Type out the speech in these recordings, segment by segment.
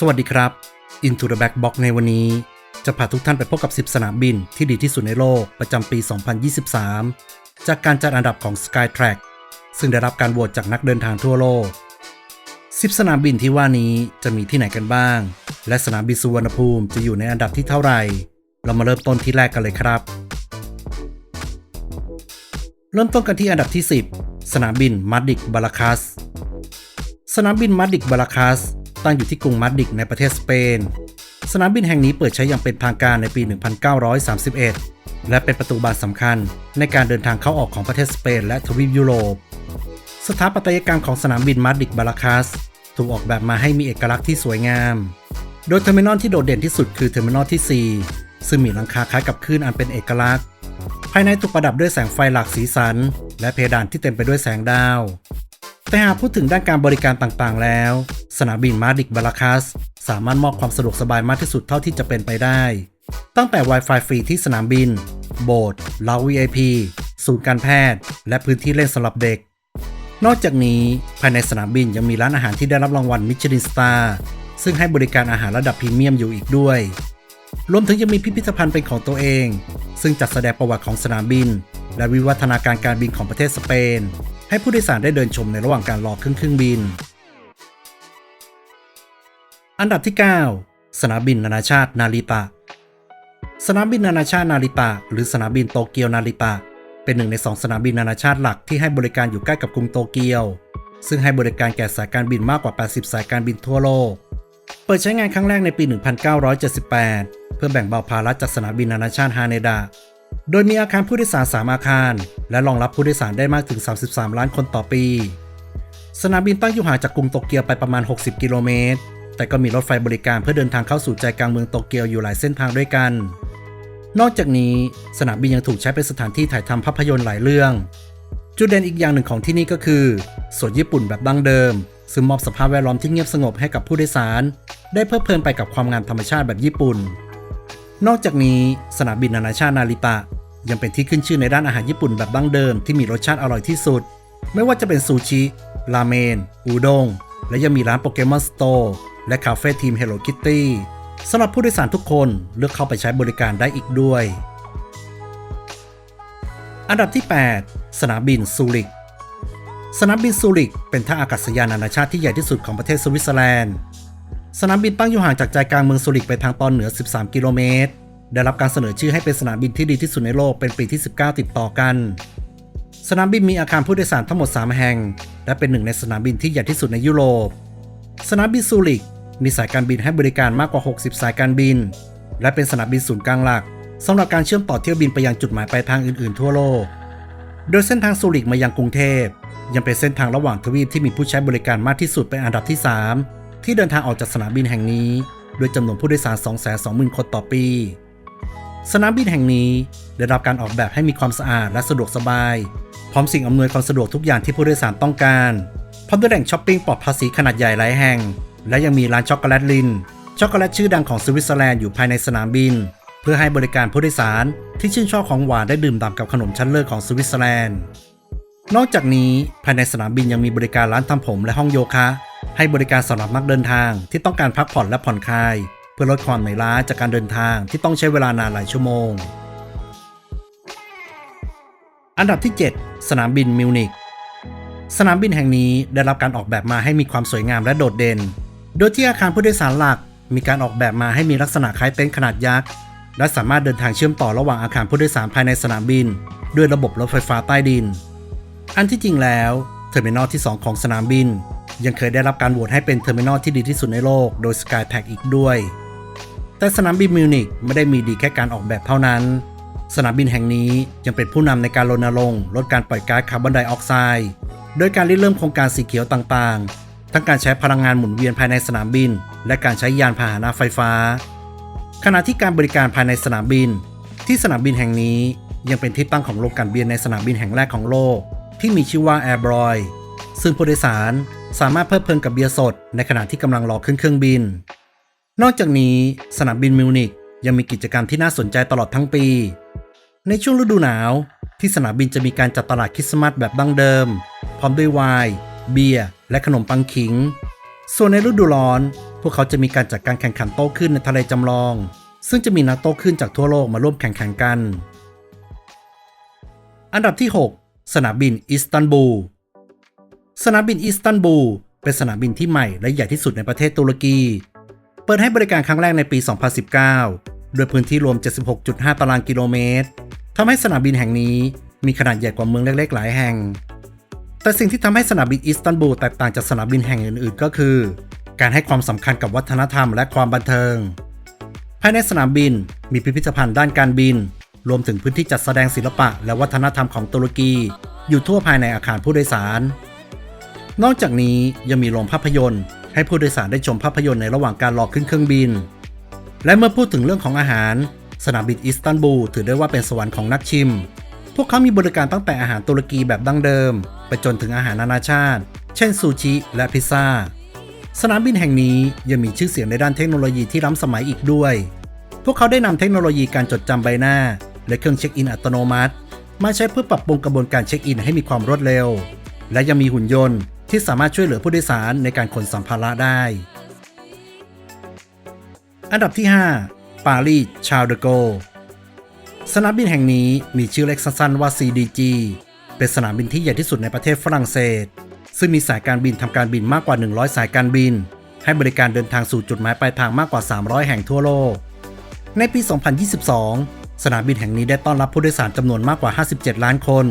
สวัสดีครับ Into the Back Box ในวันนี้ จะพาทุกท่านไปพบกับ 10 สนามบินที่ดีที่สุดในโลกประจำปี 2023 จากการจัดอันดับของ Skytrack ซึ่งได้รับการโหวตจากนักเดินทางทั่วโลก 10 สนามบินที่ว่านี้จะมีที่ไหนกันบ้าง และสนามบินสุวรรณภูมิจะอยู่ในอันดับที่เท่าไหร่ เรามาเริ่มต้นที่แรกกันเลยครับ เริ่มต้นกันที่อันดับที่ 10 สนามบินมาดิกบาลาคัส สนามบินมาดริดบาลาคัส ตั้งอยู่ที่กรุงมาดริดในประเทศสเปน สนามบินแห่งนี้เปิดใช้อย่างเป็นทางการในปี 1931 และเป็นประตูบานสำคัญในการเดินทางเข้าออกของประเทศสเปนและทวีปยุโรป สถาปัตยกรรมของสนามบินมาดริดบาลาคัสถูกออกแบบมาให้มีเอกลักษณ์ที่สวยงาม โดยเทอร์มินอลที่โดดเด่นที่สุดคือเทอร์มินอลที่ 4 ซึ่งมีหลังคาคล้ายกับคลื่นอันเป็นเอกลักษณ์ ภายในถูกประดับด้วยแสงไฟหลากสีสัน และเพดานที่เต็มไปด้วยแสงดาว แต่หากพูดถึงด้านการบริการต่างๆ แล้ว สนามบินมาดริดบาลาคัส สามารถมอบความสะดวกสบายมากที่สุดเท่าที่จะเป็นไปได้ ตั้งแต่ Wi-Fi ฟรีที่สนามบิน โบสถ์เล้า VIP ศูนย์การแพทย์ และพื้นที่เล่นสำหรับเด็ก นอกจากนี้ภายในสนามบินยังมีร้านอาหารที่ได้รับรางวัลมิชลินสตาร์ซึ่งให้บริการอาหารระดับพรีเมียมอยู่อีกด้วยรวมถึงยังมีพิพิธภัณฑ์เป็นของตัวเอง ซึ่งจัดแสดงประวัติของสนามบิน และวิวัฒนาการการบินของประเทศสเปน ให้ผู้โดยสารได้เดินชมในระหว่างการรอขึ้นเครื่องบิน อันดับที่ 9 สนามบินนานาชาตินาริตะ สนามบินนานาชาตินาริตะ หรือสนามบินโตเกียวนาริตะ เป็นหนึ่งในสองสนามบินนานาชาติหลักที่ให้บริการอยู่ใกล้กับกรุงโตเกียว ซึ่งให้บริการแก่สายการบินมากกว่า 80 สายการบินทั่วโลก เปิดใช้งานครั้งแรกในปี 1978 เพื่อแบ่งเบาภาระจากสนามบินนานาชาติฮาเนดะ โดยมีอาคารผู้โดยสาร 3 อาคาร และรองรับผู้โดยสารได้มากถึง 33 ล้านคนต่อปี สนามบินตั้งอยู่ห่างจากกรุงโตเกียวไปประมาณ 60 กิโลเมตร แต่ก็มีรถไฟบริการเพื่อเดินทางเข้าสู่ใจกลางเมืองโตเกียวอยู่หลายเส้นทางด้วยกัน นอกจากนี้สนามบินยังถูกใช้เป็นสถานที่ถ่ายทำภาพยนตร์หลายเรื่อง จุดเด่นอีกอย่างหนึ่งของที่นี่ก็คือสวนญี่ปุ่นแบบดั้งเดิม ซึ่งมอบสภาพแวดล้อมที่เงียบสงบให้กับผู้โดยสาร ได้เพลิดเพลินไปกับความงามธรรมชาติแบบญี่ปุ่น นอกจากนี้สนามบินนานาชาตินาริตะ ยังเป็นที่ขึ้นชื่อในด้านอาหารญี่ปุ่นแบบดั้งเดิมที่มีรสชาติอร่อยที่สุด ไม่ว่าจะเป็นซูชิ ราเมน อูด้ง และยังมีร้านโปเกมอนสโตร์และคาเฟ่ทีม Hello Kitty สำหรับผู้โดยสารทุกคนเลือกเข้าไปใช้บริการได้อีกด้วย อันดับที่ 8 สนามบินซูริก สนามบินซูริกเป็นท่าอากาศยานนานาชาติที่ใหญ่ที่สุดของประเทศสวิตเซอร์แลนด์ สนามบินตั้งอยู่ห่างจากใจกลางเมืองซูริกไปทางตอนเหนือ 13 กิโลเมตร ได้รับการเสนอชื่อให้เป็นสนามบินที่ดีที่สุดในโลกเป็นปีที่ 19 ติดต่อกัน สนามบินมีอาคารผู้โดยสารทั้งหมด 3 แห่ง และเป็นหนึ่งในสนามบินที่ใหญ่ที่สุดในยุโรป สนามบินซูริกมีสายการบินให้บริการมากกว่า 60 สายการบิน และเป็นสนามบินศูนย์กลางหลักสำหรับการเชื่อมต่อเที่ยวบินไปยังจุดหมายปลายทางอื่นๆ ทั่วโลก โดยเส้นทางซูริกมายังกรุงเทพ ยังเป็นเส้นทางระหว่างทวีปที่มีผู้ใช้บริการมากที่สุดเป็นอันดับที่ 3 ที่เดินทางออกจากสนามบินแห่งนี้ด้วยจำนวนผู้โดยสาร 220,000 คนต่อปี สนามบินแห่งนี้ได้รับการออกแบบให้มีความสะอาดและสะดวกสบาย พร้อมสิ่งอำนวยความสะดวกทุกอย่างที่ผู้โดยสารต้องการ พร้อมด้วยแหล่งช้อปปิ้งปลอดภาษีขนาดใหญ่หลายแห่ง และยังมีร้านช็อกโกแลตลิน ช็อกโกแลตชื่อดังของสวิตเซอร์แลนด์อยู่ภายในสนามบิน เพื่อให้บริการผู้โดยสารที่ชื่นชอบของหวานได้ดื่มด่ำกับขนมชั้นเลิศของสวิตเซอร์แลนด์ นอกจากนี้ภายในสนามบินยังมีบริการร้านทำผมและห้องโยคะ ให้บริการสำหรับนักเดินทางที่ต้องการพักผ่อนและผ่อนคลาย เพื่อลดความเหนื่อยล้าจากการเดินทางที่ต้องใช้เวลานานหลายชั่วโมง อันดับที่ 7 สนามบินมิวนิกสนามบินแห่งนี้ได้รับการออกแบบมาให้มีความสวยงามและโดดเด่น โดยที่อาคารผู้โดยสารหลัก มีการออกแบบมาให้มีลักษณะคล้ายเต็นท์ขนาดยักษ์และสามารถเดินทางเชื่อมต่อระหว่างอาคารผู้โดยสารภายในสนามบิน ด้วยระบบรถไฟฟ้าใต้ดิน อันที่จริงแล้วเทอร์มินอลที่ 2 ของสนามบิน ยังเคยได้รับการโหวตให้เป็นเทอร์มินอลที่ดีที่สุดในโลกโดย Skytrack อีกด้วย แต่สนามบินมิวนิกไม่ได้มีดีแค่การออกแบบเท่านั้น สนามบินแห่งนี้ยังเป็นผู้นำในการรณรงค์ลดการปล่อยก๊าซคาร์บอนไดออกไซด์โดยการริเริ่มโครงการสีเขียวต่างๆ ทั้งการใช้พลังงานหมุนเวียนภายในสนามบิน และการใช้ยานพาหนะไฟฟ้า ขณะที่การบริการภายในสนามบิน ที่สนามบินแห่งนี้ยังเป็นที่ตั้งของโรงกลั่นเบียในสนามบินแห่งแรกของโลก ที่มีชื่อว่า Air b r o y ซึ่งผู้โดยสารสามารถเพลิดเพลินกับเบียร์สด ในขณะที่กำลังรอขึ้นเครื่องบิน นอกจากนี้สนามบินมิวนิกยังมีกิจกรรมที่น่าสนใจตลอดทั้งปี ในช่วงฤดูหนาว ที่สนามบินจะมีการจัดตลาดคริสต์มาสแบบดั้งเดิม พร้อมด้วยไวน์เบียร์และขนมปังขิง ส่วนในฤดูร้อน พวกเขาจะมีการจัดการแข่งขันโต้คลื่นในทะเลจำลอง ซึ่งจะมีนักโต้คลื่นจากทั่วโลกมาร่วมแข่งขันกัน อันดับที่ 6 สนามบินอิสตันบูล สนามบินอิสตันบูลเป็นสนามบินที่ใหม่และใหญ่ที่สุดในประเทศตุรกี เปิดให้บริการครั้งแรกในปี 2019 โดยพื้นที่รวม 76.5 ตารางกิโลเมตรทำให้สนามบินแห่งนี้มีขนาดใหญ่กว่าเมืองเล็กๆ หลายแห่ง แต่สิ่งที่ทำให้สนามบินอิสตันบูลแตกต่างจากสนามบินแห่งอื่นๆ ก็คือ การให้ความสำคัญกับวัฒนธรรมและความบันเทิง ภายในสนามบินมีพิพิธภัณฑ์ด้านการบิน รวมถึงพื้นที่จัดแสดงศิลปะและวัฒนธรรมของตุรกี อยู่ทั่วภายในอาคารผู้โดยสาร นอกจากนี้ยังมีโรงภาพยนตร์ ให้ผู้โดยสารได้ชมภาพยนตร์ในระหว่างการรอขึ้นเครื่องบิน และเมื่อพูดถึงเรื่องของอาหาร สนามบินอิสตันบูลถือได้ว่าเป็นสวรรค์ของนักชิม พวกเขามีบริการตั้งแต่อาหารตุรกีแบบดั้งเดิม ไปจนถึงอาหารนานาชาติ เช่นซูชิและพิซซ่า สนามบินแห่งนี้ยังมีชื่อเสียงในด้านเทคโนโลยีที่ล้ำสมัยอีกด้วย พวกเขาได้นำเทคโนโลยีการจดจำใบหน้า และเครื่องเช็คอินอัตโนมัติ มาใช้เพื่อปรับปรุงกระบวนการเช็คอินให้มีความรวดเร็ว และยังมีหุ่นยนต์ ที่สามารถช่วยเหลือผู้โดยสารในการขนสัมภาระได้ อันดับที่ 5 ปารีสชาลเดโก สนามบินแห่งนี้มีชื่อเล็กสั้นๆว่า CDG เป็นสนามบินที่ใหญ่ที่สุดในประเทศฝรั่งเศส ซึ่งมีสายการบินทำการบินมากกว่า 100 สายการบิน ให้บริการเดินทางสู่จุดหมายปลายทางมากกว่า 300 แห่งทั่วโลก ในปี 2022 สนามบินแห่งนี้ได้ต้อนรับผู้โดยสารจำนวนมากกว่า 57 ล้านคน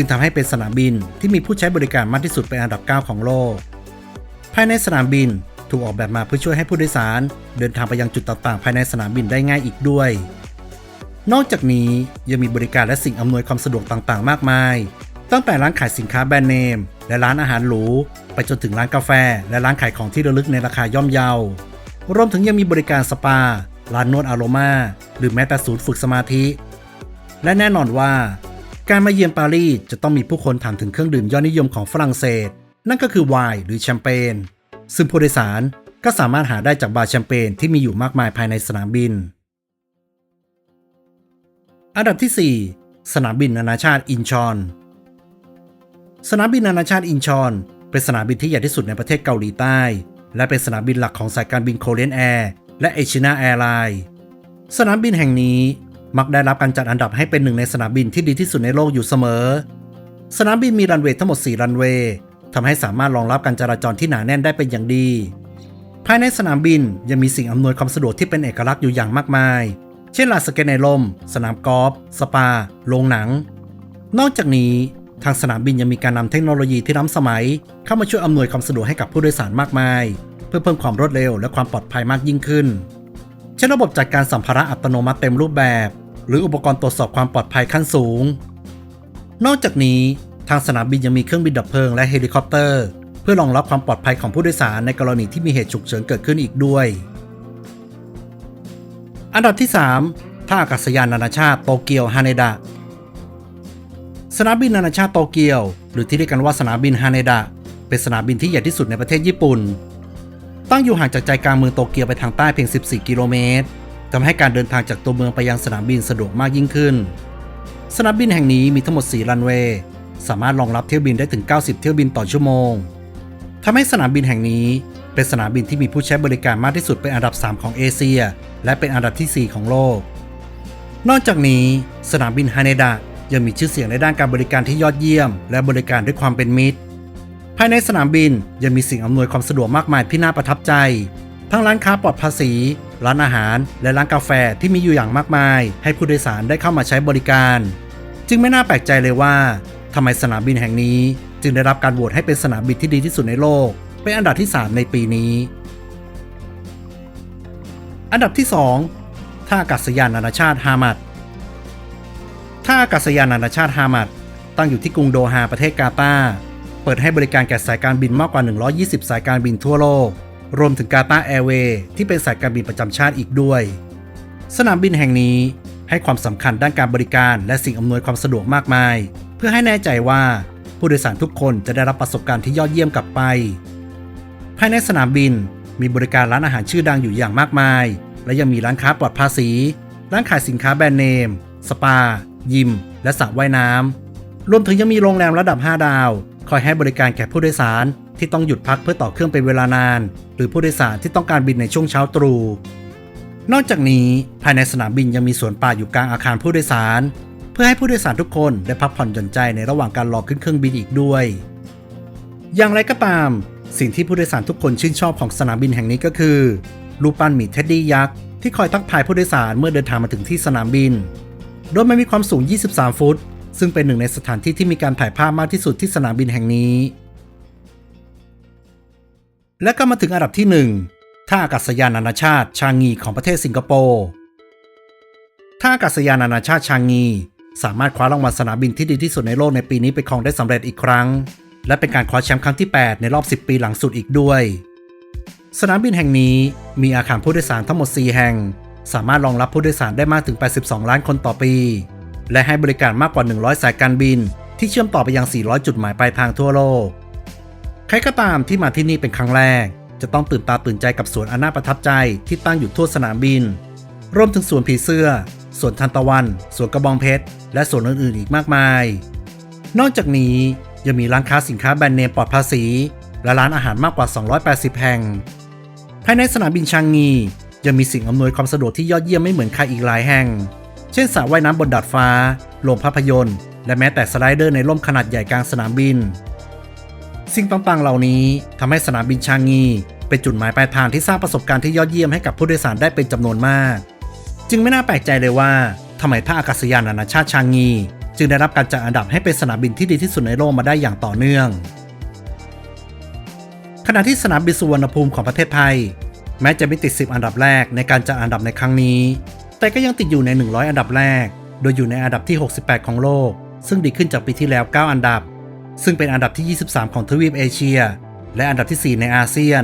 จึงทำให้เป็นสนามบินที่มีผู้ใช้บริการมากที่สุดเป็นอันดับ 9 ของโลก ภายในสนามบินถูกออกแบบมาเพื่อช่วยให้ผู้โดยสาร เดินทางไปยังจุดต่างๆ ภายในสนามบินได้ง่ายอีกด้วย นอกจากนี้ยังมีบริการและสิ่งอำนวยความสะดวกต่างๆ มากมาย ตั้งแต่ร้านขายสินค้าแบรนด์เนม และร้านอาหารหรู ไปจนถึงร้านกาแฟ และร้านขายของที่ระลึกในราคาย่อมเยา รวมถึงยังมีบริการสปา ร้านนวดอารมา หรือแม้แต่ศูนย์ฝึกสมาธิ และแน่นอนว่า การมาเยือนปารีสจะต้องมีผู้คนถามถึงเครื่องดื่มยอดนิยมของฝรั่งเศส นั่นก็คือไวน์หรือแชมเปญซึ่งผู้โดยสารก็สามารถหาได้จากบาร์แชมเปญที่มีอยู่มากมายภายในสนามบิน อันดับที่ 4 สนามบินนานาชาติอินชอน สนามบินนานาชาติอินชอน เป็นสนามบินที่ใหญ่ที่สุดในประเทศเกาหลีใต้ และเป็นสนามบินหลักของสายการบินโคเรียนแอร์และเอชินาแอร์ไลน์สนามบินแห่งนี้ มักได้รับการจัดอันดับให้เป็นหนึ่งในสนามบินที่ดีที่สุดในโลกอยู่เสมอ สนามบินมีรันเวย์ทั้งหมด 4 รันเวย์ทำให้สามารถรองรับการจราจรที่หนาแน่นได้เป็นอย่างดี ภายในสนามบินยังมีสิ่งอำนวยความสะดวกที่เป็นเอกลักษณ์อยู่อย่างมากมาย เช่นลานสเก็ตในลม สนามกอล์ฟ สปา โรงหนัง นอกจากนี้ทางสนามบินยังมีการนำเทคโนโลยีที่ล้ำสมัย เข้ามาช่วยอำนวยความสะดวกให้กับผู้โดยสารมากมาย เพื่อเพิ่มความรวดเร็วและความปลอดภัยมากยิ่งขึ้น เช่นระบบจัดการสัมภาระอัตโนมัติเต็มรูปแบบ หรืออุปกรณ์ตรวจสอบความปลอดภัยขั้นสูง นอกจากนี้ทางสนามบินยังมีเครื่องบินดับเพลิงและเฮลิคอปเตอร์ เพื่อรองรับความปลอดภัยของผู้โดยสารในกรณีที่มีเหตุฉุกเฉินเกิดขึ้นอีกด้วย อันดับที่ 3 ท่าอากาศยานนานาชาติโตเกียวฮาเนดะสนามบินนานาชาติโตเกียว หรือที่เรียกกันว่าสนามบินฮาเนดะเป็นสนามบินที่ใหญ่ที่สุดในประเทศญี่ปุ่น ตั้งอยู่ห่างจากใจกลางเมืองโตเกียวไปทางใต้เพียง 14 กิโลเมตร ทำให้การเดินทางจากตัวเมืองไปยังสนามบินสะดวกมากยิ่งขึ้น สนามบินแห่งนี้มีทั้งหมด 4 รันเวย์ สามารถรองรับเที่ยวบินได้ถึง 90 เที่ยวบินต่อชั่วโมง ทำให้สนามบินแห่งนี้เป็นสนามบินที่มีผู้ใช้บริการมากที่สุดเป็นอันดับ 3 ของเอเชีย และเป็นอันดับที่ 4 ของโลก นอกจากนี้สนามบินฮาเนดะยังมีชื่อเสียงในด้านการบริการที่ยอดเยี่ยม และบริการด้วยความเป็นมิตร ภายในสนามบินยังมีสิ่งอำนวยความสะดวกมากมายที่น่าประทับใจ ทั้งร้านค้าปลอดภาษี ร้านอาหาร และร้านกาแฟที่มีอยู่อย่างมากมาย ให้ผู้โดยสารได้เข้ามาใช้บริการ จึงไม่น่าแปลกใจเลยว่าทำไมสนามบินแห่งนี้ จึงได้รับการโหวตให้เป็นสนามบินที่ดีที่สุดในโลก เป็นอันดับที่ 3 ในปีนี้ อันดับที่ 2 ท่าอากาศยานนานาชาติฮามัดท่าอากาศยานนานาชาติฮามัดตั้งอยู่ที่กรุงโดฮาประเทศกาตาร์เปิดให้บริการแก่สายการบินมากกว่า 120 สายการบินทั่วโลก รวมถึงกาตาแอร์เวย์ที่เป็นสายการบินประจำชาติอีกด้วย สนามบินแห่งนี้ให้ความสำคัญด้านการบริการและสิ่งอำนวยความสะดวกมากมาย เพื่อให้แน่ใจว่าผู้โดยสารทุกคนจะได้รับประสบการณ์ที่ยอดเยี่ยมกลับไป ภายในสนามบินมีบริการร้านอาหารชื่อดังอยู่อย่างมากมาย และยังมีร้านค้าปลอดภาษี ร้านขายสินค้าแบรนด์เนม สปา ยิม และสระว่ายน้ำรวมถึงยังมีโรงแรมระดับ 5 ดาว คอยให้บริการแก่ผู้โดยสาร ที่ต้องหยุดพักเพื่อต่อเครื่องเป็นเวลานาน หรือผู้โดยสารที่ต้องการบินในช่วงเช้าตรู่นอกจากนี้ภายในสนามบินยังมีสวนป่าอยู่กลางอาคารผู้โดยสาร เพื่อให้ผู้โดยสารทุกคนได้พักผ่อนหย่อนใจในระหว่างการรอขึ้นเครื่องบินอีกด้วย อย่างไรก็ตาม สิ่งที่ผู้โดยสารทุกคนชื่นชอบของสนามบินแห่งนี้ก็คือรูปปั้นหมีเท็ดดี้ยักษ์ที่คอยทักทายผู้โดยสารเมื่อเดินทางมาถึงที่สนามบิน โดยมันมีความสูง 23 ฟุต ซึ่งเป็นหนึ่งในสถานที่ที่มีการถ่ายภาพมากที่สุดที่สนามบินแห่งนี้ และก็มาถึงอันดับที่ 1 ท่าอากาศยานนานาชาติชางงีของประเทศสิงคโปร์ท่าอากาศยานนานาชาติชางงี สามารถคว้ารางวัลสนามบินที่ดีที่สุดในโลกในปีนี้ไปครองได้สำเร็จอีกครั้ง และเป็นการคว้าแชมป์ครั้งที่ 8 ในรอบ 10 ปีหลังสุดอีกด้วย สนามบินแห่งนี้มีอาคารผู้โดยสารทั้งหมด 4 แห่ง สามารถรองรับผู้โดยสารได้มากถึง 82 ล้านคนต่อปี และให้บริการมากกว่า 100 สายการบิน ที่เชื่อมต่อไปยัง 400 จุดหมายปลายทางทั่วโลก ใครก็ตามที่มาที่นี่เป็นครั้งแรก จะต้องตื่นตาตื่นใจกับสวนอันน่าประทับใจที่ตั้งอยู่ทั่วสนามบิน รวมถึงสวนผีเสื้อ สวนทันตะวัน สวนกระบองเพชร และสวนอื่นๆอีกมากมาย นอกจากนี้ยังมีร้านค้าสินค้าแบรนด์เนมปลอดภาษี และร้านอาหารมากกว่า 280 แห่ง ภายในสนามบินชางงียังมีสิ่งอำนวยความสะดวกที่ยอดเยี่ยมไม่เหมือนใครอีกหลายแห่ง เช่นสระว่ายน้ำบนดาดฟ้า โรงภาพยนตร์ และแม้แต่สไลเดอร์ในร่มขนาดใหญ่กลางสนามบิน สิ่งต่างๆ เหล่านี้ทำให้สนามบินชางงีเป็นจุดหมายปลายทางที่สร้างประสบการณ์ที่ยอดเยี่ยมให้กับผู้โดยสารได้เป็นจำนวนมาก จึงไม่น่าแปลกใจเลยว่าทำไมท่าอากาศยานนานาชาติชางงี จึงได้รับการจัดอันดับให้เป็นสนามบินที่ดีที่สุดในโลกมาได้อย่างต่อเนื่อง ขณะที่สนามบินสุวรรณภูมิของประเทศไทย แม้จะไม่ติด 10 อันดับแรกในการจัดอันดับในครั้งนี้ แต่ก็ยังติดอยู่ใน 100 อันดับแรก โดยอยู่ในอันดับที่ 68 ของโลก ซึ่งดีขึ้นจากปีที่แล้ว 9 อันดับ ซึ่งเป็นอันดับที่ 23 ของทวีปเอเชีย และอันดับที่ 4 ในอาเซียน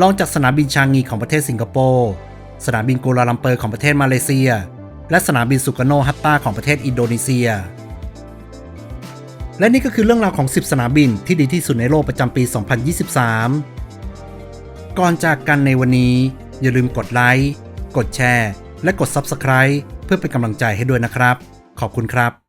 รองจากสนามบินชางงีของประเทศสิงคโปร์สนามบินกัวลาลัมเปอร์ของประเทศมาเลเซีย และสนามบินสุกาโนฮัตตาของประเทศอินโดนีเซีย และนี่ก็คือเรื่องราวของ 10 สนามบินที่ดีที่สุดในโลกประจำปี 2023 ก่อนจากกันในวันนี้ อย่าลืมกดไลค์ กดแชร์ และกด Subscribe เพื่อเป็นกำลังใจให้ด้วยนะครับ ขอบคุณครับ